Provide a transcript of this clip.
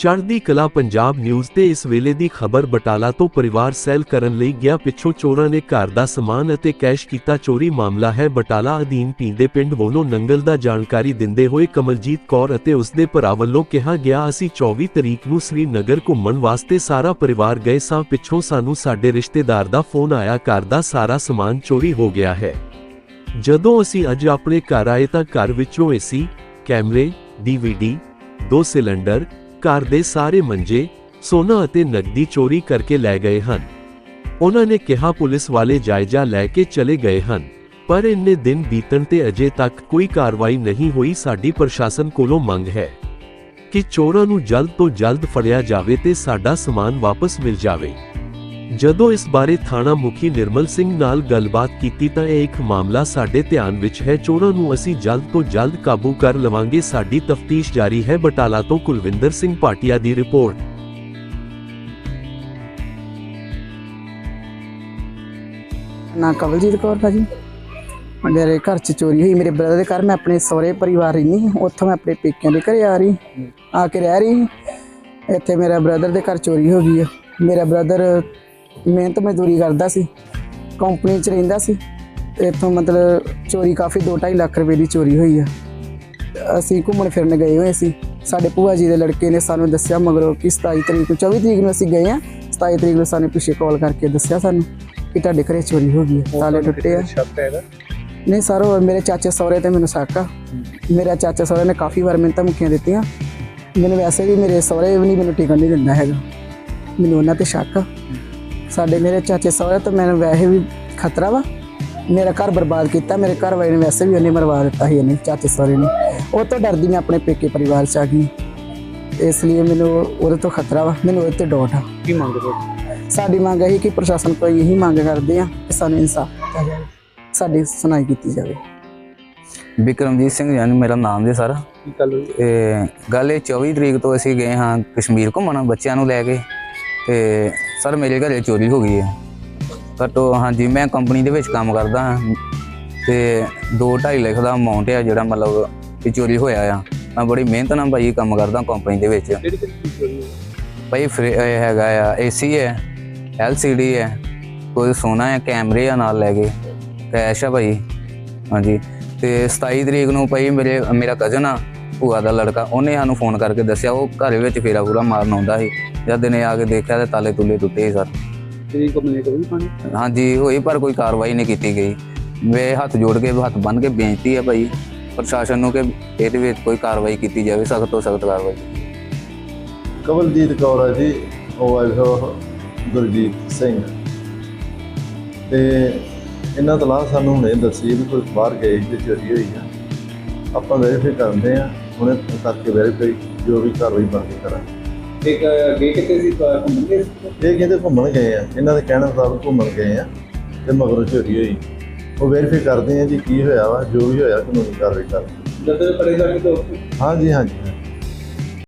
ਚੜ੍ਹਦੀ ਕਲਾ ਪੰਜਾਬ ਨਿਊਜ਼ ਤੇ ਇਸ ਵੇਲੇ ਦੀ ਖਬਰ ਬਟਾਲਾ ਤੋਂ ਪਰਿਵਾਰ ਸੈਲ ਕਰਨ ਲਈ ਗਿਆ ਪਿੱਛੋਂ ਚੋਰਾਂ ਨੇ ਘਰ ਦਾ ਸਮਾਨ ਅਤੇ ਕੈਸ਼ ਕੀਤਾ ਚੋਰੀ ਮਾਮਲਾ ਹੈ। ਬਟਾਲਾ ਅਧੀਨ ਪੀਂਦੇ ਪਿੰਡ ਵੋਨੋ ਨੰਗਲ ਦਾ ਜਾਣਕਾਰੀ ਦਿੰਦੇ ਹੋਏ ਕਮਲਜੀਤ ਕੌਰ ਅਤੇ ਉਸਦੇ ਭਰਾ ਵੱਲੋਂ ਕਿਹਾ ਗਿਆ, ਅਸੀਂ 24 ਤਰੀਕ ਨੂੰ ਸ੍ਰੀਨਗਰ ਘੁੰਮਣ ਵਾਸਤੇ ਸਾਰਾ ਪਰਿਵਾਰ ਗਏ ਸਾਂ। ਪਿੱਛੋਂ ਸਾਨੂੰ ਸਾਡੇ ਰਿਸ਼ਤੇਦਾਰ ਦਾ ਫੋਨ ਆਇਆ, ਘਰ ਦਾ ਸਾਰਾ ਸਮਾਨ ਚੋਰੀ ਹੋ ਗਿਆ ਹੈ। ਜਦੋਂ ਅਸੀਂ ਅੱਜ ਆਪਣੇ ਘਰ ਆਏ ਤਾਂ ਘਰ ਵਿੱਚੋਂ ਏਸੀ ਕੈਮਰੇ ਡੀਵੀਡੀ ਦੋ ਸਿਲੰਡਰ ਘਰ ਦੇ ਸਾਰੇ ਮੰਜੇ, ਸੋਨਾ ਅਤੇ ਨਕਦੀ ਚੋਰੀ ਕਰਕੇ ਲੈ ਗਏ ਹਨ। ਉਹਨਾਂ ਨੇ ਕਿਹਾ, ਪੁਲਿਸ ਵਾਲੇ ਜਾਇਜ਼ਾ ਲੈ ਕੇ ਚਲੇ ਗਏ ਹਨ, ਪਰ ਇੰਨੇ ਦਿਨ ਬੀਤਣ ਤੇ ਅਜੇ ਤੱਕ ਕੋਈ ਕਾਰਵਾਈ ਨਹੀਂ ਹੋਈ ਸਾਡੀ ਪ੍ਰਸ਼ਾਸਨ ਕੋਲੋਂ ਮੰਗ ਹੈ ਕਿ ਚੋਰਾਂ ਨੂੰ ਜਲਦ ਤੋਂ ਜਲਦ ਫੜਿਆ ਜਾਵੇ ਤੇ ਸਾਡਾ ਸਮਾਨ ਵਾਪਸ ਮਿਲ ਜਾਵੇ। ਜਦੋਂ ਇਸ ਬਾਰੇ ਥਾਣਾ ਮੁਖੀ ਨਿਰਮਲ ਸਿੰਘ ਨਾਲ ਗੱਲਬਾਤ ਕੀਤੀ ਤਾਂ ਇਹ ਇੱਕ ਮਾਮਲਾ ਸਾਡੇ ਧਿਆਨ ਵਿੱਚ ਹੈ। ਚੋਰਾਂ ਨੂੰ ਅਸੀਂ ਜਲਦ ਤੋਂ ਜਲਦ ਕਾਬੂ ਕਰ ਲਵਾਂਗੇ। ਸਾਡੀ ਤਫਤੀਸ਼ ਜਾਰੀ ਹੈ। ਬਟਾਲਾ ਤੋਂ ਕੁਲਵਿੰਦਰ ਸਿੰਘ ਭਾਟੀਆ ਦੀ ਰਿਪੋਰਟ। ਨਾ ਕਵਲਜੀਤ ਕੌਰ ਭਾਜੀ ਮੇਰੇ ਘਰ ਚ ਚੋਰੀ ਹੋਈ। ਮੇਰੇ ਬ੍ਰਦਰ ਦੇ ਘਰ ਮੈਂ ਆਪਣੇ ਸਹੁਰੇ ਪਰਿਵਾਰ ਰਹਿੰਦੀ ਉੱਥੋਂ ਮੈਂ ਆਪਣੇ ਪੇਕਿਆਂ ਦੇ ਘਰੇ ਆ ਰਹੀ। ਆ ਕੇ ਰਹਿ ਰਹੀ ਇੱਥੇ ਮੇਰਾ ਬ੍ਰਦਰ ਦੇ ਘਰ ਚੋਰੀ ਹੋ ਗਈ ਹੈ ਮੇਰਾ ਬ੍ਰਦਰ ਮਿਹਨਤ ਮਜ਼ਦੂਰੀ ਕਰਦਾ ਸੀ ਕੰਪਨੀ ਚ ਰਹਿੰਦਾ ਸੀ ਇੱਥੋਂ ਮਤਲਬ ਚੋਰੀ ਕਾਫੀ 2.5 ਲੱਖ ਰੁਪਏ ਦੀ ਚੋਰੀ ਹੋਈ ਆ। ਅਸੀਂ ਘੁੰਮਣ ਫਿਰਨ ਗਏ ਹੋਏ ਸੀ। ਸਾਡੇ ਭੂਆ ਜੀ ਦੇ ਲੜਕੇ ਨੇ ਸਾਨੂੰ ਦੱਸਿਆ ਮਗਰੋਂ ਕਿ 27 ਤਰੀਕ ਨੂੰ 24 ਤਰੀਕ ਨੂੰ ਅਸੀਂ ਗਏ ਆ। 27 ਤਰੀਕ ਨੂੰ ਸਾਨੂੰ ਪਿੱਛੇ ਕਾਲ ਕਰਕੇ ਦੱਸਿਆ ਸਾਨੂੰ ਕਿ ਤੁਹਾਡੇ ਘਰੇ ਚੋਰੀ ਹੋ ਗਈ ਹੈ ਤਾਲੇ ਟੁੱਟੇ ਆ। ਸ਼ੱਕ ਹੈਗਾ? ਨਹੀਂ ਸਰ ਉਹ ਮੇਰੇ ਚਾਚੇ ਸਹੁਰੇ ਤੇ ਮੈਨੂੰ ਸ਼ੱਕ ਆ। ਮੇਰਾ ਚਾਚਾ ਸਹੁਰੇ ਨੇ ਕਾਫੀ ਵਾਰ ਮੈਨੂੰ ਧਮਕੀਆਂ ਦਿੱਤੀਆਂ। ਮੈਨੂੰ ਵੈਸੇ ਵੀ ਮੇਰੇ ਸਹੁਰੇ ਵੀ ਨਹੀਂ ਮੈਨੂੰ ਟਿਕਣ ਨਹੀਂ ਦਿੰਦਾ ਹੈਗਾ। ਮੈਨੂੰ ਉਹਨਾਂ ਤੇ ਸ਼ੱਕ ਆ। ਸਾਡੇ ਮੇਰੇ ਚਾਚੇ ਸਹੁਰੇ ਤੋਂ ਮੈਨੂੰ ਵੈਸੇ ਵੀ ਖਤਰਾ ਵਾ। ਮੇਰਾ ਘਰ ਬਰਬਾਦ ਕੀਤਾ ਮੇਰੇ ਘਰ ਵਾਲੇ ਨੇ ਵੈਸੇ ਵੀ ਉਹਨੇ ਮਰਵਾ ਦਿੱਤਾ ਸੀ ਇਹਨੇ ਚਾਚੇ ਸਹੁਰੇ ਨੇ। ਉਹ ਤੋਂ ਡਰਦੀ ਮੈਂ ਆਪਣੇ ਪੇਕੇ ਪਰਿਵਾਰ ਚ ਆ ਗਈ ਇਸ ਲਈ ਮੈਨੂੰ ਉਹਦੇ ਤੋਂ ਖਤਰਾ ਵਾ ਮੈਨੂੰ ਉਹਦੇ ਤੇ ਡੋਟ ਆ। ਕੀ ਮੰਗਦੇ ਹੋ ਸਾਡੀ ਮੰਗ ਹੈ ਕਿ ਪ੍ਰਸ਼ਾਸਨ ਕੋਲ ਇਹੀ ਮੰਗ ਕਰਦੇ ਆ ਕਿ ਸਾਨੂੰ ਇਨਸਾਫ ਦਿੱਤਾ ਜਾਵੇ ਸਾਡੀ ਸੁਣਾਈ ਕੀਤੀ ਜਾਵੇ। ਵਿਕਰਮਜੀਤ ਸਿੰਘ ਜਾਨ ਮੇਰਾ ਨਾਮ ਜੀ ਸਰ। ਕੀ ਗੱਲ ਹੋਈ? ਤੇ ਗੱਲ ਇਹ 24 ਤਰੀਕ ਤੋਂ ਅਸੀਂ ਗਏ ਹਾਂ ਕਸ਼ਮੀਰ ਘੁੰਮਣ ਬੱਚਿਆਂ ਨੂੰ ਲੈ ਕੇ। ਤੇ ਸਰ ਮੇਰੇ ਘਰੇ ਚੋਰੀ ਹੋ ਗਈ ਹੈ। ਘੱਟੋ ਹਾਂਜੀ ਮੈਂ ਕੰਪਨੀ ਦੇ ਵਿੱਚ ਕੰਮ ਕਰਦਾ ਹਾਂ ਤੇ 2.5 ਲੱਖ ਦਾ ਅਮਾਉਂਟ ਹੈ ਜਿਹੜਾ ਮਤਲਬ ਕਿ ਚੋਰੀ ਹੋਇਆ ਆ। ਮੈਂ ਬੜੀ ਮਿਹਨਤ ਨਾਲ ਭਾਈ ਕੰਮ ਕਰਦਾ ਕੰਪਨੀ ਦੇ ਵਿੱਚ। ਭਾਈ ਫਰੀ- ਇਹ ਹੈਗਾ ਆ ਏਸੀ ਹੈ ਐਲਸੀਡੀ ਹੈ ਕੋਈ ਸੋਨਾ ਹੈ ਕੈਮਰੇ ਆ ਨਾਲ ਲੈ ਕੇ ਕੈਸ਼ ਆ ਭਾਈ ਹਾਂਜੀ। ਤੇ 27 ਤਰੀਕ ਨੂੰ ਭਾਈ ਮੇਰੇ ਮੇਰਾ ਕਜ਼ਨ ਆ ਭੂਆ ਦਾ ਲੜਕਾ ਉਹਨੇ ਸਾਨੂੰ ਫੋਨ ਕਰਕੇ ਦੱਸਿਆ ਉਹ ਘਰ ਵਿੱਚ ਫੇਰਾ ਪੂਰਾ ਮਾਰਨ ਆਉਂਦਾ ਸੀ। ਜਦ ਦਿਨੇ ਆ ਕੇ ਦੇਖਿਆ ਤੇ ਤਾਲੇ ਤੁਲੇ ਟੁੱਟੇ ਸੀ ਸਰ। ਤੇਰੀ ਕੰਪਨੀ ਕੋਈ ਪਾਣੀ? ਹਾਂਜੀ ਹੋਈ ਪਰ ਕੋਈ ਕਾਰਵਾਈ ਨਹੀਂ ਕੀਤੀ ਗਈ। ਵੇ ਹੱਥ ਜੋੜ ਕੇ ਹੱਥ ਬੰਨ ਕੇ ਬੇਨਤੀ ਹੈ ਭਾਈ ਪ੍ਰਸ਼ਾਸਨ ਨੂੰ ਕਿ ਇਹਦੇ ਵਿੱਚ ਕੋਈ ਕਾਰਵਾਈ ਕੀਤੀ ਜਾਵੇ ਸਖਤ ਤੋਂ ਸਖਤ ਕਾਰਵਾਈ ਕਵਲਜੀਤ ਕੌਰ ਹੈ ਜੀ ਉਹ ਵਾਈਫ ਗੁਰਜੀਤ ਸਿੰਘ। ਤੇ ਇਹਨਾਂ ਤਲਾਹ ਸਾਨੂੰ ਹੁਣੇ ਦੱਸੀ ਵੀ ਕੋਈ ਬਾਹਰ ਗਏ ਤੇ ਚੋਰੀ ਹੋਈ ਆ। ਆਪਾਂ ਵੈਰੀਫਾਈ ਕਰਦੇ ਆ ਹੁਣੇ ਕਰਕੇ ਵੈਰੀਫਾਈ ਜੋ ਵੀ ਕਾਰਵਾਈ ਬਣਦੀ ਕਰਾਂਗੇ। ਇੱਕ ਗੇ ਕਿਤੇ ਸੀ ਕੰਪਨੀ ਦੇ ਇਹ ਕਹਿੰਦੇ ਘੁੰਮਣ ਗਏ ਆ ਇਹਨਾਂ ਦੇ ਕਹਿਣ ਮੁਤਾਬਕ ਘੁੰਮਣ ਗਏ ਆ ਤੇ ਮਗਰੋਂ ਚੋਰੀ ਹੋਈ। ਉਹ ਵੈਰੀਫਾਈ ਕਰਦੇ ਆ ਜੀ ਕੀ ਹੋਇਆ ਵਾ ਜੋ ਵੀ ਹੋਇਆ ਕਾਨੂੰਨੀ ਕਾਰਵਾਈ ਕਰਦੇ ਜਦੋਂ ਪੜੇ ਜਾ ਕੇ ਤੋਂ ਹਾਂਜੀ ਹਾਂਜੀ।